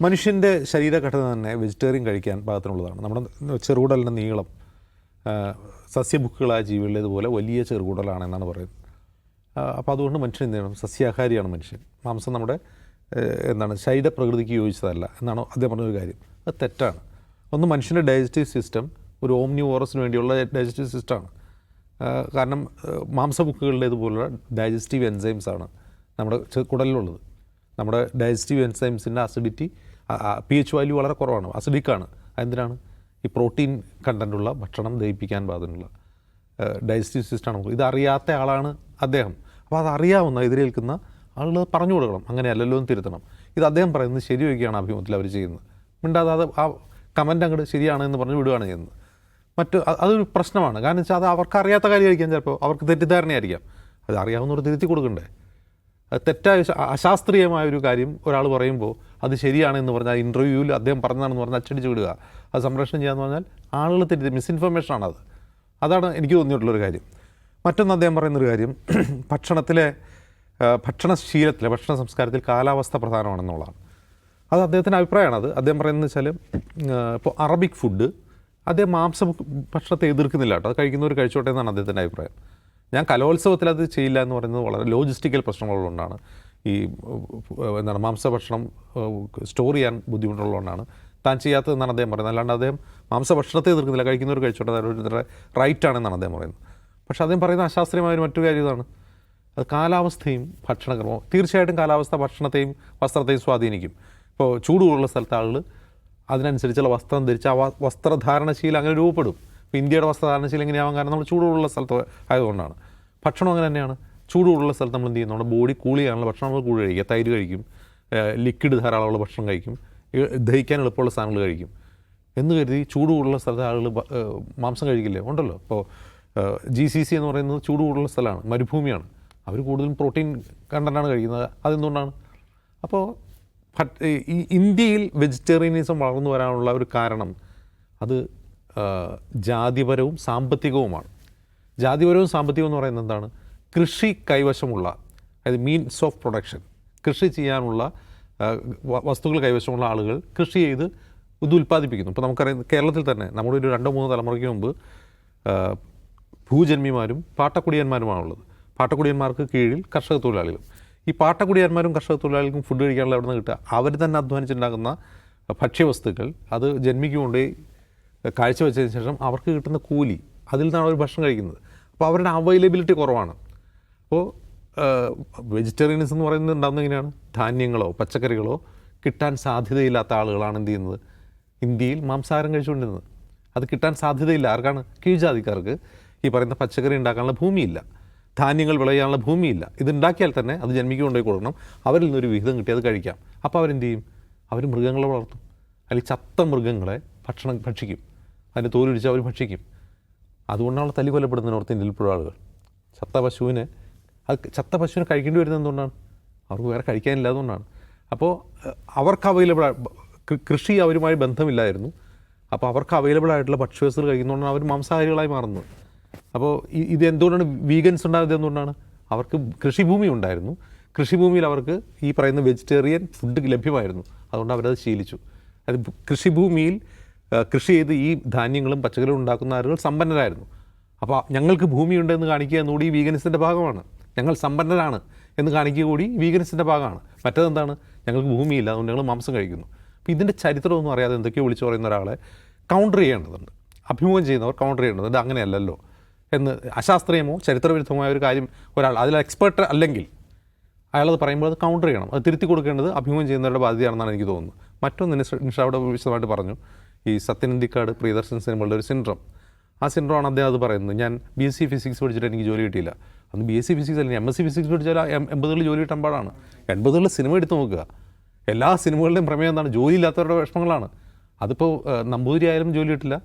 മനുഷ്യന്റെ ശരീരഘടന തന്നെ വെജിറ്റേറിയൻ കഴിക്കാൻ പാകത്തിനുള്ളതാണ്. നമ്മുടെ ചെറുകുടലിന്റെ നീളം സസ്യബുക്കുകളായ ജീവികളുടേതുപോലെ വലിയ ചെറുകുടലാണെന്നാണ് പറയുന്നത്. അപ്പോൾ അതുകൊണ്ട് മനുഷ്യൻ എന്ത് ചെയ്യണം? സസ്യാഹാരിയാണ് മനുഷ്യൻ. മാംസം നമ്മുടെ എന്താണ് ശരീരപ്രകൃതിക്ക് യോജിച്ചതല്ല എന്നാണ് അദ്ദേഹം പറഞ്ഞൊരു കാര്യം. അത് തെറ്റാണ്. ഒന്ന് മനുഷ്യന്റെ ഡൈജസ്റ്റീവ് സിസ്റ്റം ഒരു ഓംനിവോറസിന് വേണ്ടിയുള്ള ഡൈജസ്റ്റീവ് സിസ്റ്റമാണ്. കാരണം മാംസബുക്കുകളുടേതുപോലുള്ള ഡൈജസ്റ്റീവ് എൻസൈംസ് ആണ് നമ്മുടെ കുടലിലുള്ളത് നമ്മുടെ ഡൈജസ്റ്റീവ് എൻസൈംസിന്റെ അസിഡിറ്റി പി എച്ച് വാല്യൂ വളരെ കുറവാണ്. അസിഡിക്കാണ് അതെന്തിനാണ്? ഈ പ്രോട്ടീൻ കണ്ടന്റുള്ള ഭക്ഷണം ദഹിപ്പിക്കാൻ പാകത്തിനുള്ള ഡൈജസ്റ്റീവ് സിസ്റ്റമാണ് ഇത് ഇതറിയാത്ത ആളാണ് അദ്ദേഹം. അപ്പോൾ അതറിയാവുന്ന എതിരേൽക്കുന്ന ആളുകൾ പറഞ്ഞു കൊടുക്കണം. അങ്ങനെയല്ലല്ലോ എന്ന് തിരുത്തണം. ഇത് അദ്ദേഹം പറയുന്നത് ശരിവയ്ക്കുകയാണ് അഭിമുഖത്തിൽ അവർ ചെയ്യുന്നത്. മിണ്ടാതെ അത് ആ കമന്റ് അങ്ങോട്ട് ശരിയാണ് എന്ന് പറഞ്ഞ് വിടുകയാണ് ചെയ്യുന്നത്. മറ്റ് അതൊരു പ്രശ്നമാണ്. കാരണം വെച്ചാൽ അത് അവർക്ക് അറിയാത്ത കാര്യമായിരിക്കാം ചിലപ്പോൾ. അവർക്ക് തെറ്റിദ്ധാരണയായിരിക്കാം. അത് അറിയാവുന്നവർ തിരുത്തി കൊടുക്കണ്ടേ? തെറ്റായ അശാസ്ത്രീയമായ ഒരു കാര്യം ഒരാൾ പറയുമ്പോൾ അത് ശരിയാണെന്ന് പറഞ്ഞാൽ ഇന്റർവ്യൂവിൽ അദ്ദേഹം പറഞ്ഞതാണെന്ന് പറഞ്ഞാൽ അച്ചടിച്ച് വിടുക. അത് സംപ്രേഷണം ചെയ്യാന്ന് പറഞ്ഞാൽ ആളുകൾ തെറ്റി മിസ്ഇൻഫർമേഷനാണ് അത് അതാണ് എനിക്ക് തോന്നിയിട്ടുള്ളൊരു കാര്യം. മറ്റൊന്ന് അദ്ദേഹം പറയുന്നൊരു കാര്യം ഭക്ഷണത്തിലെ ഭക്ഷണശീലത്തിലെ ഭക്ഷണ സംസ്കാരത്തിൽ കാലാവസ്ഥ പ്രധാനമാണെന്നുള്ളതാണ്. അത് അദ്ദേഹത്തിന്റെ അഭിപ്രായമാണ് അത് അദ്ദേഹം പറയുന്നത് വെച്ചാൽ ഇപ്പോൾ അറബിക് ഫുഡ് അദ്ദേഹം മാംസ ഭക്ഷണത്തെ എതിർക്കുന്നില്ല കേട്ടോ. അത് കഴിക്കുന്നവർ കഴിച്ചോട്ടെ എന്നാണ് അദ്ദേഹത്തിന്റെ അഭിപ്രായം. ഞാൻ കലോത്സവത്തിൽ അത് ചെയ്യില്ല എന്ന് പറയുന്നത് വളരെ ലോജിസ്റ്റിക്കൽ പ്രശ്നങ്ങളുള്ളതുകൊണ്ടാണ്. ഈ എന്താണ് മാംസഭക്ഷണം സ്റ്റോർ ചെയ്യാൻ ബുദ്ധിമുട്ടുള്ളതുകൊണ്ടാണ്. താൻ ചെയ്യാത്തതെന്നാണ് അദ്ദേഹം പറയുന്നത്. അല്ലാണ്ട് അദ്ദേഹം മാംസഭക്ഷണത്തെ എതിർക്കുന്നില്ല. കഴിക്കുന്നവർ കഴിച്ചോട്ടെ ഓരോരുത്തരുടെ റൈറ്റ് ആണെന്നാണ് അദ്ദേഹം പറയുന്നത്. പക്ഷേ അദ്ദേഹം പറയുന്ന അശാസ്ത്രീയമായ ഒരു മറ്റൊരു ഇതാണ് അത് കാലാവസ്ഥയും ഭക്ഷണക്രമവും തീർച്ചയായിട്ടും കാലാവസ്ഥ ഭക്ഷണത്തെയും വസ്ത്രത്തെയും സ്വാധീനിക്കും. ഇപ്പോൾ ചൂടുള്ള സ്ഥലത്ത് ആളുകൾ അതിനനുസരിച്ചുള്ള വസ്ത്രം ധരിച്ച് ആ വസ്ത്രധാരണശീലം അങ്ങനെ രൂപപ്പെടും. ഇപ്പോൾ ഇന്ത്യയുടെ വസ്ത്രധാരണശീലം എങ്ങനെയാവാൻ കാരണം നമ്മൾ ചൂടുള്ള സ്ഥലത്ത് ആയതുകൊണ്ടാണ്. ഭക്ഷണം അങ്ങനെ തന്നെയാണ്. ചൂടുള്ള സ്ഥലത്ത് നമ്മൾ എന്ത് ചെയ്യും? നമ്മുടെ ബോഡി കൂൾ ചെയ്യാനുള്ള ഭക്ഷണം നമ്മൾ കൂടി കഴിക്കുക തൈര് കഴിക്കും. ലിക്വിഡ് ധാരാളമുള്ള ഭക്ഷണം കഴിക്കും. ദഹിക്കാൻ എളുപ്പമുള്ള സാധനങ്ങൾ കഴിക്കും. എന്ന് കരുതി ചൂട് കൂടുതലുള്ള സ്ഥലത്ത് ആളുകൾ മാംസം കഴിക്കില്ലേ? ഉണ്ടല്ലോ. ഇപ്പോൾ ജി സി സി എന്ന് പറയുന്നത് ചൂട് കൂടുതലുള്ള സ്ഥലമാണ്. മരുഭൂമിയാണ്. അവർ കൂടുതലും പ്രോട്ടീൻ കണ്ടന്റാണ് കഴിക്കുന്നത്. അതെന്തുകൊണ്ടാണ്? അപ്പോൾ ഇന്ത്യയിൽ വെജിറ്റേറിയനിസം വളർന്നു വരാനുള്ള ഒരു കാരണം അത് ജാതിപരവും സാമ്പത്തികവുമാണ്. ജാതിപരവും സാമ്പത്തികവും എന്ന് പറയുന്നത് എന്താണ്? കൃഷി കൈവശമുള്ള അതായത് മീൻസ് ഓഫ് പ്രൊഡക്ഷൻ കൃഷി ചെയ്യാനുള്ള വസ്തുക്കൾ കൈവശമുള്ള ആളുകൾ കൃഷി ചെയ്ത് ഇത് ഉൽപ്പാദിപ്പിക്കുന്നു. ഇപ്പോൾ നമുക്കറിയാം കേരളത്തിൽ തന്നെ നമ്മുടെ ഒരു രണ്ടോ മൂന്നോ തലമുറയ്ക്ക് മുമ്പ് ഭൂജന്മിമാരും പാട്ടക്കുടിയന്മാരുമാണുള്ളത്. പാട്ടക്കുടിയന്മാർക്ക് കീഴിൽ കർഷക തൊഴിലാളികൾ. ഈ പാട്ടക്കുടിയന്മാരും കർഷക തൊഴിലാളികൾക്കും ഫുഡ് കഴിക്കാനുള്ള എവിടെ നിന്ന് കിട്ടുക? അവർ തന്നെ അധ്വാനിച്ചുണ്ടാകുന്ന ഭക്ഷ്യവസ്തുക്കൾ അത് ജന്മിക്ക് കൊണ്ടുപോയി കാഴ്ചവെച്ചതിന് ശേഷം അവർക്ക് കിട്ടുന്ന കൂലി അതിൽ നിന്നാണ് അവർ ഭക്ഷണം കഴിക്കുന്നത്. അപ്പോൾ അവരുടെ അവൈലബിലിറ്റി കുറവാണ്. അപ്പോൾ വെജിറ്റേറിയനിസം എന്ന് പറയുന്നത് ഉണ്ടാകുന്നത് എങ്ങനെയാണ്? ധാന്യങ്ങളോ പച്ചക്കറികളോ കിട്ടാൻ സാധ്യതയില്ലാത്ത ആളുകളാണ് എന്ത് ചെയ്യുന്നത്? ഇന്ത്യയിൽ മാംസാഹാരം കഴിച്ചുകൊണ്ടിരുന്നത്. അത് കിട്ടാൻ സാധ്യതയില്ല. ആർക്കാണ്? കീഴ്ജാതിക്കാർക്ക്. ഈ പറയുന്ന പച്ചക്കറി ഉണ്ടാക്കാനുള്ള ഭൂമിയില്ല. ധാന്യങ്ങൾ വിളയാനുള്ള ഭൂമിയില്ല. ഇത് ഉണ്ടാക്കിയാൽ തന്നെ അത് ജന്മിക്ക് കൊടുക്കണം. അവരിൽ നിന്നൊരു വിഹിതം കിട്ടി അത് കഴിക്കാം. അപ്പോൾ അവരെന്ത് ചെയ്യും? അവർ മൃഗങ്ങളെ വളർത്തും. അല്ലെങ്കിൽ ചത്ത മൃഗങ്ങളെ ഭക്ഷണം ഭക്ഷിക്കും. അതിന്റെ തോലൊഴിച്ച് അവർ ഭക്ഷിക്കും. അതുകൊണ്ടാണ് തല്ലി കൊല്ലപ്പെടുന്നത് നോർത്ത് ഇന്ത്യയിൽ ഇപ്പോഴും ആളുകൾ. ചത്ത പശുവിനെ അത് ചത്ത പശുവിനെ കഴിക്കേണ്ടി വരുന്നത് എന്തുകൊണ്ടാണ്? അവർക്ക് വേറെ കഴിക്കാനില്ലാതുകൊണ്ടാണ് അപ്പോൾ അവർക്ക് അവൈലബിൾ കൃഷി അവരുമായി ബന്ധമില്ലായിരുന്നു. അപ്പോൾ അവർക്ക് അവൈലബിൾ ആയിട്ടുള്ള ഭക്ഷ്യവസ്തുക്കൾ കഴിക്കുന്നതുകൊണ്ടാണ് അവർ മാംസാഹാരികളായി മാറുന്നത്. അപ്പോൾ ഇത് എന്തുകൊണ്ടാണ് വീഗൻസ് ഉണ്ടായത് എന്തുകൊണ്ടാണ്? അവർക്ക് കൃഷിഭൂമി ഉണ്ടായിരുന്നു. കൃഷിഭൂമിയിൽ അവർക്ക് ഈ പറയുന്ന വെജിറ്റേറിയൻ ഫുഡ് ലഭ്യമായിരുന്നു. അതുകൊണ്ട് അവരത് ശീലിച്ചു. അത് കൃഷിഭൂമിയിൽ കൃഷി ചെയ്ത് ഈ ധാന്യങ്ങളും പച്ചക്കറികളും ഉണ്ടാക്കുന്ന ആളുകൾ സമ്പന്നരായിരുന്നു. അപ്പോൾ ഞങ്ങൾക്ക് ഭൂമിയുണ്ടെന്ന് കാണിക്കുക എന്നുകൂടി ഈ വീഗനിസത്തിന്റെ ഭാഗമാണ്. ഞങ്ങൾ സമ്പന്നരാണ് എന്ന് കാണിക്കുക കൂടി വീഗനിസത്തിന്റെ ഭാഗമാണ്. മറ്റതെന്താണ് ഞങ്ങൾക്ക് ഭൂമിയില്ല അതുകൊണ്ട് ഞങ്ങൾ മാംസം കഴിക്കുന്നു. അപ്പോൾ ഇതിന്റെ ചരിത്രമൊന്നും അറിയാതെ എന്തൊക്കെയോ വിളിച്ചു പറയുന്ന ഒരാളെ കൗണ്ടർ ചെയ്യേണ്ടതുണ്ട്. അഭിമുഖം ചെയ്യുന്നവർ കൗണ്ടർ ചെയ്യേണ്ടത് ഇത് അങ്ങനെയല്ലല്ലോ എന്ന് അശാസ്ത്രീയമോ ചരിത്രവിരുദ്ധമായ ഒരു കാര്യം ഒരാൾ അതിൽ എക്സ്പെർട്ട് അല്ലെങ്കിൽ അയാളത് പറയുമ്പോൾ അത് കൗണ്ടർ ചെയ്യണം. അത് തിരുത്തി കൊടുക്കേണ്ടത് അഭിമുഖം ചെയ്യുന്നവരുടെ ബാധ്യതയാണെന്നാണ് എനിക്ക് തോന്നുന്നത്. മറ്റൊന്ന് നിഷ അവിടെ വിശദമായിട്ട് പറഞ്ഞു. ഈ സത്യനന്ദിക്കാട് പ്രിയദർശൻ സിനിമകളുടെ ഒരു സിൻഡ്രം. ആ സിൻഡ്രമാണ് അദ്ദേഹം അത് പറയുന്നത്. ഞാൻ ബി എസ് സി ഫിസിക്സ് പഠിച്ചിട്ട് എനിക്ക് ജോലി കിട്ടിയില്ല. അന്ന് ബി എസ് സി ഫിസിക്സ് അല്ലെങ്കിൽ എം എസ് സി ഫിസിക്സ് പഠിച്ചാൽ എൺപതുകളിൽ ജോലി കിട്ടാൻ പാടാണ്. എൺപതുകളിൽ സിനിമ എടുത്ത് നോക്കുക. എല്ലാ സിനിമകളുടെയും പ്രമേയം എന്താണ്? ജോലി ഇല്ലാത്തവരുടെ വിഷമങ്ങളാണ്. അതിപ്പോൾ നമ്പൂതിരി ആയാലും ജോലി കിട്ടില്ല.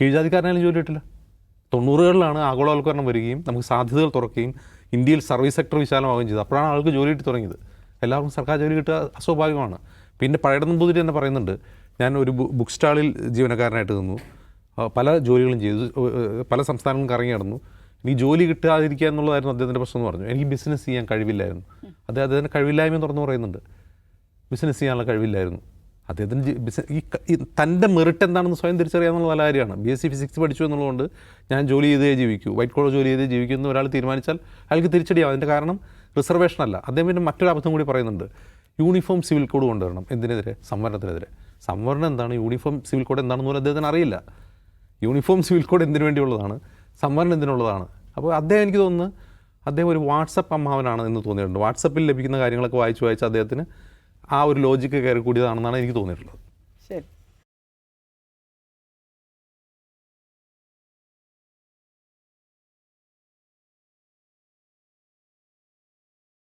കീഴ്ജാതിക്കാരനായാലും ജോലി കിട്ടില്ല. തൊണ്ണൂറുകളിലാണ് ആഗോളവൽക്കരണം വരികയും നമുക്ക് സാധ്യതകൾ തുറക്കുകയും ഇന്ത്യയിൽ സർവീസ് സെക്ടർ വിശാലമാവുകയും ചെയ്തത്. അപ്പോഴാണ് ആൾക്ക് ജോലി കിട്ടി തുടങ്ങിയത്. എല്ലാവർക്കും സർക്കാർ ജോലി കിട്ടുക അസ്വാഭാവികമാണ്. പിന്നെ പഴയ നമ്പൂതിരി തന്നെ പറയുന്നുണ്ട് ഞാൻ ഒരു ബുക്ക് സ്റ്റാളിൽ ജീവനക്കാരനായിട്ട് നിന്നു. പല ജോലികളും ചെയ്തു. പല സംസ്ഥാനങ്ങളും കറങ്ങി നടന്നു. എനിക്ക് ജോലി കിട്ടാതിരിക്കുക എന്നുള്ളതായിരുന്നു അദ്ദേഹത്തിന്റെ പ്രശ്നം എന്ന് പറഞ്ഞു. എനിക്ക് ബിസിനസ് ചെയ്യാൻ കഴിവില്ലായിരുന്നു. അദ്ദേഹം അദ്ദേഹത്തിന്റെ കഴിവില്ലായ്മ തുറന്നു പറയുന്നുണ്ട്. ബിസിനസ് ചെയ്യാനുള്ള കഴിവില്ലായിരുന്നു. അദ്ദേഹത്തിന് ബിസിനസ് ഈ തന്റെ മെറിറ്റ് എന്താണെന്ന് സ്വയം തിരിച്ചറിയാമെന്നുള്ള നല്ല കാര്യമാണ്. ബി എസ് സി ഫിസിക്സ് പഠിച്ചു എന്നുള്ളതുകൊണ്ട് ഞാൻ ജോലി ചെയ്തേ ജീവിക്കൂ. വൈറ്റ് കോളർ ജോലി ചെയ്തേ ജീവിക്കൂ എന്ന് ഒരാൾ തീരുമാനിച്ചാൽ അയാൾക്ക് തിരിച്ചടിയാവും. അതിന്റെ കാരണം റിസർവേഷൻ അല്ല. അദ്ദേഹം പിന്നെ മറ്റൊരു അബദ്ധം കൂടി പറയുന്നുണ്ട്. യൂണിഫോം സിവിൽ കോഡ് കൊണ്ടുവരണം. എന്തിനെതിരെ? സംവരണത്തിനെതിരെ. സംവരണം എന്താണ്? യൂണിഫോം സിവിൽ കോഡ് എന്താണെന്ന് പോലും അദ്ദേഹത്തിന് അറിയില്ല. യൂണിഫോം സിവിൽ കോഡ് എന്തിനു വേണ്ടിയുള്ളതാണ്? സംവരണം എന്തിനുള്ളതാണ്? അപ്പോൾ അദ്ദേഹം എനിക്ക് തോന്നുന്നു അദ്ദേഹം ഒരു വാട്സപ്പ് അമ്മാവനാണ് എന്ന് തോന്നിയിട്ടുണ്ട്. വാട്സപ്പിൽ ലഭിക്കുന്ന കാര്യങ്ങളൊക്കെ വായിച്ച് വായിച്ച് അദ്ദേഹത്തിന് ആ ഒരു ലോജിക്ക് കയറി കൂടിയതാണെന്നാണ് എനിക്ക് തോന്നിയിട്ടുള്ളത്.